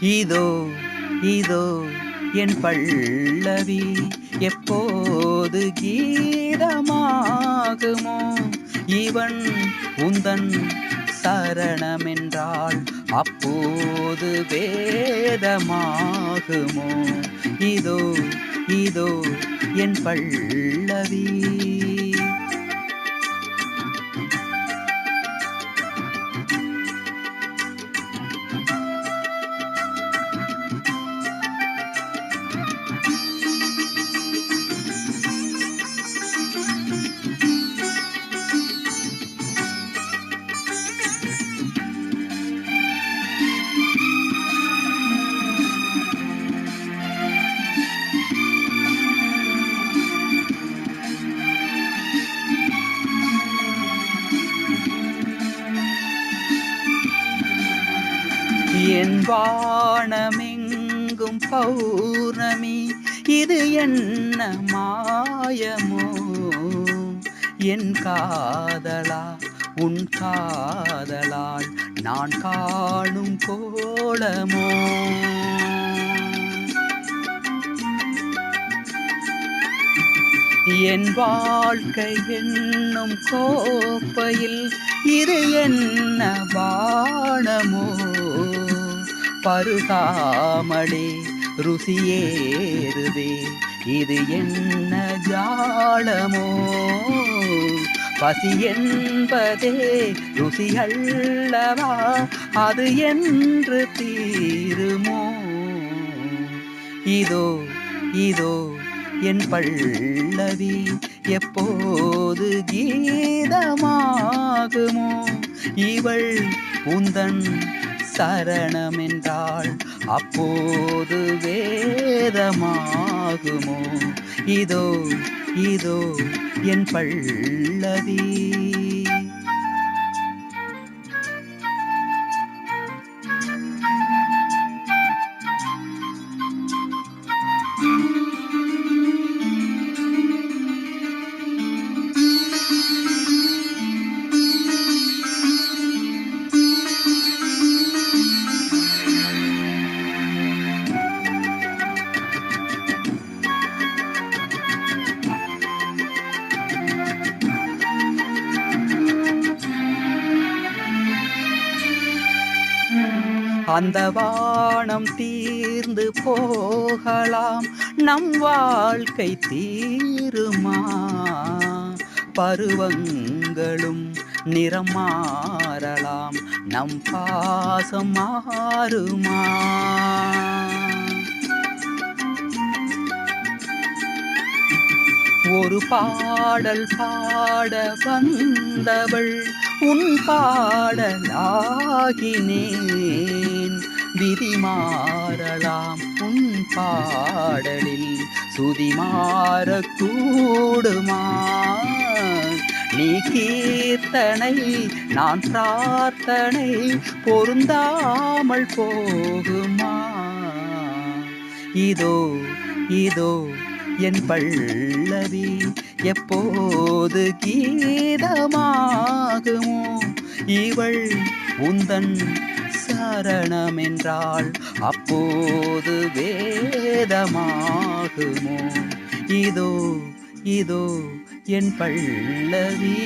இதோ இதோ என் பல்லவி எப்போது கீதமாகுமோ இவன் உந்தன் சரணமென்றால் அப்போது வேதமாகுமோ. இதோ இதோ என் பல்லவி. வானமெங்கும் பௌர்ணமி இது என்ன மாயமோ? என் காதலா உன் காதலால் நான் காணும் கோலமோ? என் வாழ்க்கை என்னும் கோப்பையில் இது என்ன வானமோ பருகாமலே ருசியேறுதே இது என்ன ஜாலமோ? பசி என்பதே ருசி அல்லவா அது என்று தீருமோ? இதோ இதோ என் பல்லவி எப்போது கீதமாகுமோ? இவள் உந்தன் சரணமென்றாள். அப்போது வேதமாகுமோ? இதோ இதோ என் பல்லவி. அந்த வானம் தீர்ந்து போகலாம். நம் வாழ்க்கை தீருமா? பருவங்களும் நிறம் மாறலாம். நம் பாசம் மாறுமா? ஒரு பாடல் பாட வந்தவள் உன் பாடலாகினே விதி மாறலாம் உன் பாடலில் சுதி மாறக்கூடுமா நீ கீர்த்தனை நான் பிரார்த்தனை பொருந்தாமல் போகுமா? இதோ இதோ என் பள்ளவி எப்போது கீதமாகுமோ? இவள் உந்தன் காரணம் என்றால் அப்போது வேதமாகுமோ? இதோ இதோ என் பல்லவி.